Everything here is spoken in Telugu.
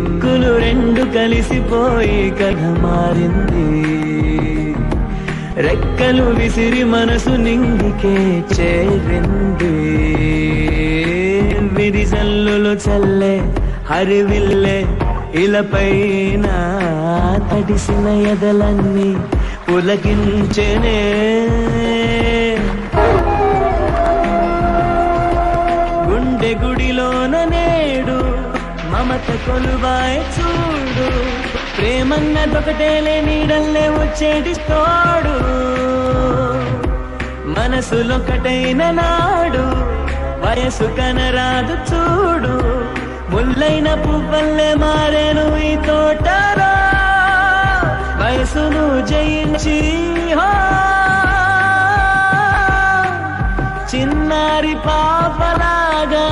దిక్కులు రెండు కలిసిపోయి కథ మారింది. రెక్కలు విసిరి మనసు నింగికే చేరింది. విరిజల్లులు చల్లే హరివిల్లే ఇలపైన తడిసిన ఎదలన్నీ పులకించెనే గుండె గుడిలోన నేడు మమత కొలువాయ్ చూడు. ప్రేమన్నదొకటే లేడల్లే వచ్చేటి తోడు మనసులొకటైన నాడు వయసు కనరాదు చూడు. ముల్లైన పువ్వల్లే మారేను ఈ తోటలో వయసును జయించి చిన్నారి పాపలాగా